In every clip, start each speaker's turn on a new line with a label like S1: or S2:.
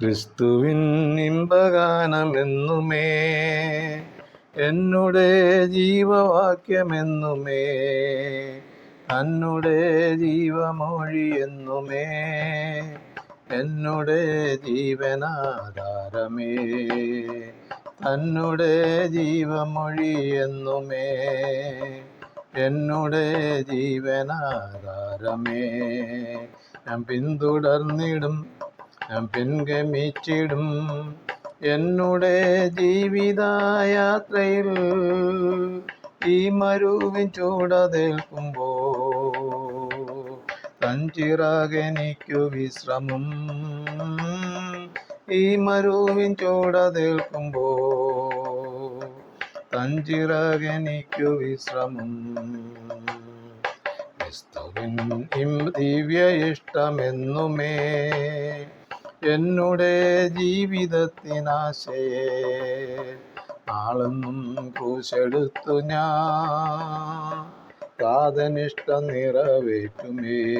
S1: ക്രിസ്തുവിൻ ഇമ്പഗാനമെന്നുമേ എന്നുടെ ജീവവാക്യമെന്നുമേ അന്നുടെ ജീവമൊഴി എന്നുമേ എന്നുടെ ജീവനാധാരമേ തന്നുടെ ജീവമൊഴി എന്നുമേ എന്നുടെ ജീവനാധാരമേ. ഞാൻ പിന്തുടർന്നിടും ഞാൻ പിൻഗമിച്ചിടും എന്നുടെ ജീവിതയാത്രയിൽ. ഈ മരുവിൻ ചൂടതേൽക്കുമ്പോ തഞ്ചിറകെനിക്കു വിശ്രമം. ഈ മരുവിൻ ചൂടതേൽക്കുമ്പോ തഞ്ചിറകെനിക്കു വിശ്രമം. ക്രിസ്തുവിൻ ദിവ്യ ഇഷ്ടമെന്നുമേ എന്നുടെ ജീവിതത്തിനാശയെ. നാളെന്നും ക്രൂശെടുത്തു ഞാൻ. കാതനിഷ്ടം നിറവേറ്റുമേ.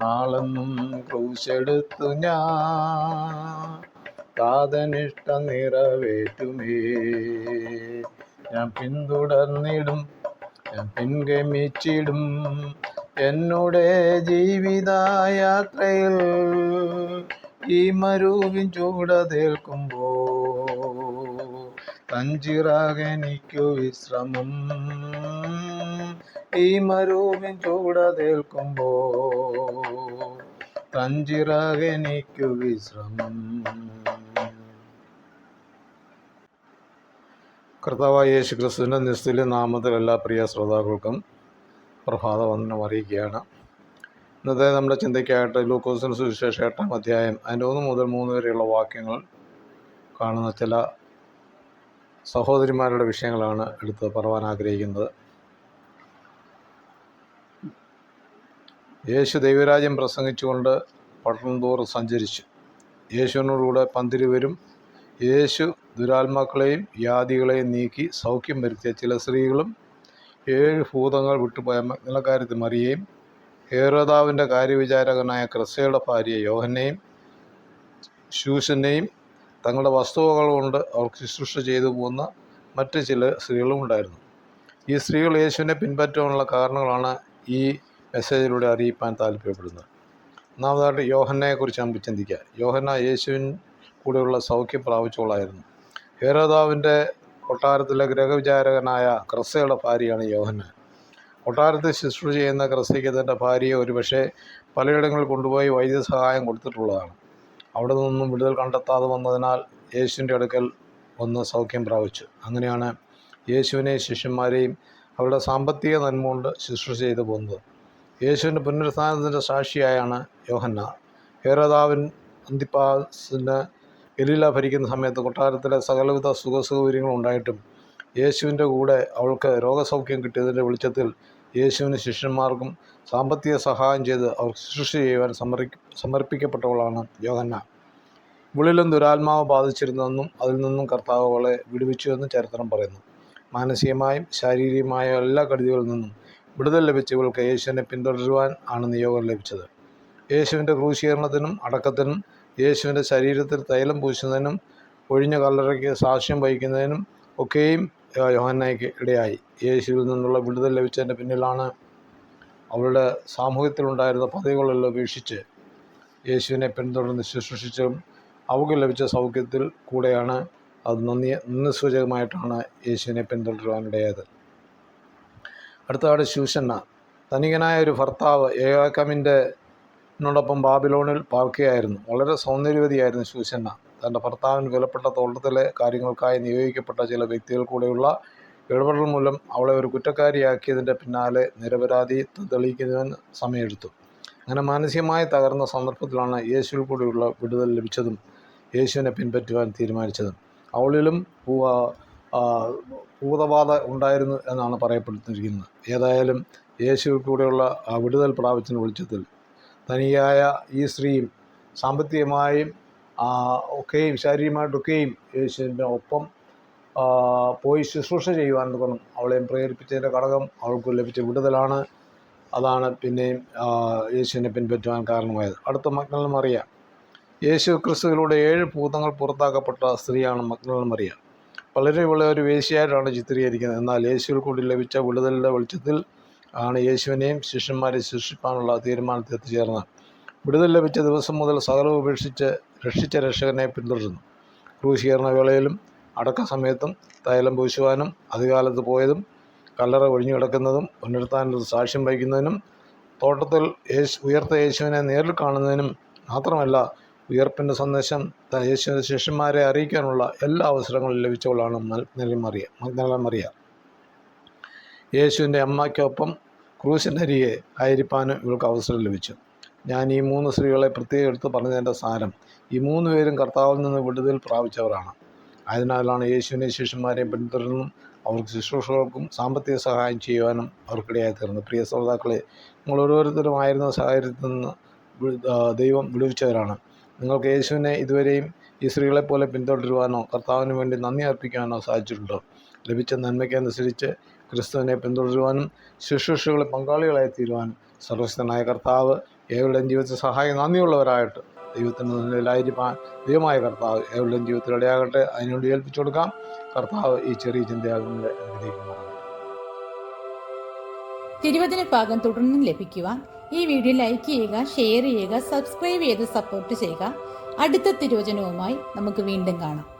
S1: നാളെന്നും ക്രൂശെടുത്തു ഞാൻ. കാതനിഷ്ടം നിറവേറ്റുമേ. ഞാൻ പിന്തുടർന്നിടും ഞാൻ പിൻഗമിച്ചിടും. എന്നുടെ ജീവിതയാത്രയിൽ ഈ മരുവിൻ ചൂടതേൽക്കുമ്പോ തഞ്ചിറാകെനിക്കു വിശ്രമം. ഈ മരുവിൻ ചൂടതേൽക്കുമ്പോ തഞ്ചിറാകെനിക്കു വിശ്രമം. കർത്താവായ യേശുക്രിസ്തുവിന്റെ നിസ്തുല്യ നാമത്തിൽ എല്ലാ പ്രിയ ശ്രോതാക്കൾക്കും പ്രഭാത വന്ദനം അറിയിക്കുകയാണ്. ഇന്നത്തെ നമ്മുടെ ചിന്തയ്ക്കായിട്ട് ലൂക്കോസിന് സുവിശേഷം എട്ടാം അധ്യായം അതിന്റെ ഒന്ന് മുതൽ മൂന്ന് വരെയുള്ള വാക്യങ്ങൾ കാണുന്ന ചില സഹോദരിമാരുടെ വിഷയങ്ങളാണ് എടുത്ത് പറവാൻ ആഗ്രഹിക്കുന്നത്. യേശു ദൈവരാജ്യം പ്രസംഗിച്ചുകൊണ്ട് പട്ടണം തോറും സഞ്ചരിച്ചു. യേശുവിനോടുകൂടെ പന്തിരുവരും യേശു ദുരാത്മാക്കളെയും യാദികളെയും നീക്കി സൗഖ്യം വരുത്തിയ ചില സ്ത്രീകളും ഏഴ് ഭൂതങ്ങൾ വിട്ടുപോയ മഗ്നക്കാരത്തി മറിയയും ഹേരോദാവിന്റെ കാര്യവിചാരകനായ ക്രിസ്തയുടെ ഭാര്യ യോഹനെയും ശൂശനെയും തങ്ങളുടെ വസ്തുവകൾ കൊണ്ട് അവർക്ക് ശുശ്രൂഷ ചെയ്തു പോകുന്ന മറ്റ് ചില സ്ത്രീകളും ഉണ്ടായിരുന്നു. ഈ സ്ത്രീകൾ യേശുവിനെ പിൻപറ്റാനുള്ള കാരണങ്ങളാണ് ഈ മെസ്സേജിലൂടെ അറിയിപ്പാൻ താല്പര്യപ്പെടുന്നത്. ഒന്നാമതായിട്ട് യോഹന്നയെക്കുറിച്ച് നമുക്ക് ചിന്തിക്കുക യോഹന്ന യേശുവിൻ കൂടെയുള്ള സൗഖ്യം പ്രാപിച്ചോളായിരുന്നു ഹേരോദാവിന്റെ കൊട്ടാരത്തിലെ ഗ്രഹവിചാരകനായ ക്രിസ്തയുടെ ഭാര്യയാണ് യോഹന്ന കൊട്ടാരത്തിൽ ശുശ്രൂഷ ചെയ്യുന്ന ക്രിസ്തയ്ക്ക് തന്റെ ഭാര്യയെ ഒരുപക്ഷെ പലയിടങ്ങളിൽ കൊണ്ടുപോയി വൈദ്യസഹായം കൊടുത്തിട്ടുള്ളതാണ്. അവിടെ നിന്നും വിടുതൽ കണ്ടെത്താതെ വന്നതിനാൽ യേശുവിന്റെ അടുക്കൽ ഒന്ന് സൗഖ്യം പ്രാപിച്ചു. അങ്ങനെയാണ് യേശുവിനെയും ശിഷ്യന്മാരെയും അവരുടെ സാമ്പത്തിക നന്മ കൊണ്ട് ശുശ്രൂഷ ചെയ്തു പോകുന്നത് യേശുവിന്റെ പുനരുത്ഥാനത്തിന്റെ സാക്ഷിയായാണ് യോഹന്ന ഹേരദാവിൻ അന്തിപ്പാസിന് ഗലീല ഭരിക്കുന്ന സമയത്ത് കൊട്ടാരത്തിലെ സകലവിധ സുഖസൗകര്യങ്ങളും ഉണ്ടായിട്ടും യേശുവിന്റെ കൂടെ അവൾക്ക് രോഗസൗഖ്യം കിട്ടിയതിന്റെ വെളിച്ചത്തിൽ യേശുവിന് ശിഷ്യന്മാർക്കും സാമ്പത്തിക സഹായം ചെയ്ത് അവർ ശുശ്രൂഷ ചെയ്യുവാൻ സമർപ്പി സമർപ്പിക്കപ്പെട്ടവളാണ് യോഹന്ന. ഉള്ളിലും ദുരാത്മാവ് ബാധിച്ചിരുന്നെന്നും അതിൽ നിന്നും കർത്താവ് അവളെ വിടുവിച്ചുവെന്നും ചരിത്രം പറയുന്നു. മാനസികമായും ശാരീരികമായും എല്ലാ കടുതികളിൽ നിന്നും വിടുതൽ ലഭിച്ച ഇവൾക്ക് യേശുവിനെ പിന്തുടരുവാൻ ആണ് നിയോഗം ലഭിച്ചത്. യേശുവിന്റെ ക്രൂശീകരണത്തിനും അടക്കത്തിനും യേശുവിന്റെ ശരീരത്തിൽ തൈലം പൂശുന്നതിനും ഒഴിഞ്ഞ കല്ലറയ്ക്ക് സാക്ഷ്യം വഹിക്കുന്നതിനും ഒക്കെയും യോഹന്നായ്ക്ക് ഇടയായി. യേശുവിൽ നിന്നുള്ള വിടുതൽ ലഭിച്ചതിന്റെ പിന്നിലാണ് അവളുടെ സാമൂഹ്യത്തിലുണ്ടായിരുന്ന പദവികളെല്ലാം ഉപേക്ഷിച്ച് യേശുവിനെ പിന്തുടർന്ന് ശുശ്രൂഷിച്ചും അവൾക്ക് ലഭിച്ച സൗഖ്യത്തിൽ കൂടെയാണ് അത് നന്ദി നന്ദി സൂചകമായിട്ടാണ് യേശുവിനെ പിന്തുടരുവാനിടയായത്. അടുത്തതാണ് ശൂഷണ്ണ ധനികനായ ഒരു ഭർത്താവ് ഏകാക്കമിന്റെ നോടൊപ്പം ബാബിലോണിൽ പാർക്കുകയായിരുന്നു വളരെ സൗന്ദര്യവതിയായിരുന്നു ശൂഷന്ന തന്റെ ഭർത്താവിന് വിലപ്പെട്ട തോട്ടത്തിലെ കാര്യങ്ങൾക്കായി നിയോഗിക്കപ്പെട്ട ചില വ്യക്തികൾ കൂടെയുള്ള ഇടപെടൽ മൂലം അവളെ ഒരു കുറ്റക്കാരിയാക്കിയതിന്റെ പിന്നാലെ നിരപരാധി തെളിയിക്കുന്നതിന് സമയമെടുത്തു. അങ്ങനെ മാനസികമായി തകർന്ന സന്ദർഭത്തിലാണ് യേശുവിൽ കൂടെയുള്ള വിടുതൽ ലഭിച്ചതും യേശുവിനെ പിൻപറ്റുവാൻ തീരുമാനിച്ചതും. അവളിലും ഭൂതബാധ ഉണ്ടായിരുന്നു എന്നാണ് പറയപ്പെട്ടിരിക്കുന്നത്. ഏതായാലും യേശുവിൽ കൂടെയുള്ള ആ വിടുതൽ പ്രാപിച്ചതിന് വെളിച്ചത്തിൽ തനിയായ ഈ സ്ത്രീയും സാമ്പത്തികമായും ഒക്കെയും ശാരീരികമായിട്ടൊക്കെയും യേശുവിന്റെ ഒപ്പം പോയി ശുശ്രൂഷ ചെയ്യുവാൻ തുടങ്ങും. അവളെയും പ്രേരിപ്പിച്ചതിന്റെ ഘടകം അവൾക്ക് ലഭിച്ച വിടുതലാണ്. അതാണ് പിന്നെയും യേശുവിനെ പിൻപറ്റുവാൻ കാരണമായത്. അടുത്ത മഗ്നൽ മറിയ. യേശു ക്രിസ്തുവിലൂടെ ഏഴ് ഭൂതങ്ങൾ പുറത്താക്കപ്പെട്ട സ്ത്രീയാണ് മഗ്നൽ മറിയ. വളരെ വളരെ ഒരു വേശിയായിട്ടാണ് ചിത്രീകരിക്കുന്നത്. എന്നാൽ യേശുവിൽ കൂടി ലഭിച്ച വിടുതലിന്റെ വെളിച്ചത്തിൽ ആണ് യേശുവിനെയും ശിഷ്യന്മാരെ ശിക്ഷിപ്പാനുള്ള തീരുമാനത്തിൽ എത്തിച്ചേർന്നത്. വിടുതൽ ലഭിച്ച ദിവസം മുതൽ സകലം ഉപേക്ഷിച്ച് രക്ഷിച്ച രക്ഷകനെ പിന്തുടരുന്നു. ക്രൂശീകരണ വേളയിലും അടക്ക സമയത്തും തൈലം പൂശുവാനും അധികാലത്ത് പോയതും കല്ലറ ഒഴിഞ്ഞു കിടക്കുന്നതും പുനരുത്ഥാനത്തിൽ സാക്ഷ്യം വഹിക്കുന്നതിനും തോട്ടത്തിൽ യേശു ഉയർത്ത യേശുവിനെ നേരിൽ കാണുന്നതിനും മാത്രമല്ല ഉയർപ്പിന്റെ സന്ദേശം യേശുവിന്റെ ശിഷ്യന്മാരെ അറിയിക്കാനുള്ള എല്ലാ അവസരങ്ങളും ലഭിച്ചവളാണ് മഗ്നല മറിയ മറിയ. യേശുവിന്റെ അമ്മയ്ക്കൊപ്പം ക്രൂശിന്റെ ആയിരിപ്പാനും ഇവൾക്ക് അവസരം ലഭിച്ചു. ഞാൻ ഈ മൂന്ന് സ്ത്രീകളെ പ്രത്യേകം എടുത്ത് പറഞ്ഞതിന്റെ സാരം ഈ മൂന്ന് പേരും കർത്താവിൽ നിന്ന് വിടുതൽ പ്രാപിച്ചവരാണ്. അതിനാലാണ് യേശുവിനെ ശിഷ്യന്മാരെയും പിന്തുടരുന്നതും അവർക്ക് ശുശ്രൂഷകൾക്കും സാമ്പത്തിക സഹായം ചെയ്യുവാനും അവർക്കിടയായി തീർന്നു പ്രിയ ശ്രോതാക്കളെ നിങ്ങൾ ഓരോരുത്തരും ആയിരുന്ന സാഹചര്യത്തിൽ നിന്ന് ദൈവം വിടുവിച്ചവരാണ്. നിങ്ങൾക്ക് യേശുവിനെ ഇതുവരെയും ഈ സ്ത്രീകളെ പോലെ പിന്തുടരുവാനോ കർത്താവിന് വേണ്ടി നന്ദി അർപ്പിക്കുവാനോ സാധിച്ചിട്ടുണ്ടോ? ലഭിച്ച നന്മയ്ക്കനുസരിച്ച് ക്രിസ്തുവിനെ പിന്തുടരുവാനും ശുശ്രൂഷകളിൽ പങ്കാളികളായി തീരുവാനും സർവശക്തനായ കർത്താവ് ഏവരുടെയും ജീവിതത്തിൽ സഹായം നന്ദിയുള്ളവരായിട്ട് ദൈവത്തിന്റെ മുന്നിലായിരിക്കാൻ ദൈവമായ കർത്താവ് ഏവരുടെയും ജീവിതത്തിൽ ഇടയാകട്ടെ. അതിനോട് ഏൽപ്പിച്ചു കൊടുക്കാം. കർത്താവ് ഈ ചെറിയ ചിന്തയാകുന്നത് തിരുവതിന്
S2: തിരുവചന ഭാഗം തുടർന്നും ലഭിക്കുവാൻ ഈ വീഡിയോ ലൈക്ക് ചെയ്യുക ഷെയർ ചെയ്യുക സബ്സ്ക്രൈബ് ചെയ്ത് സപ്പോർട്ട് ചെയ്യുക. അടുത്ത തിരുവചനവുമായി നമുക്ക് വീണ്ടും കാണാം.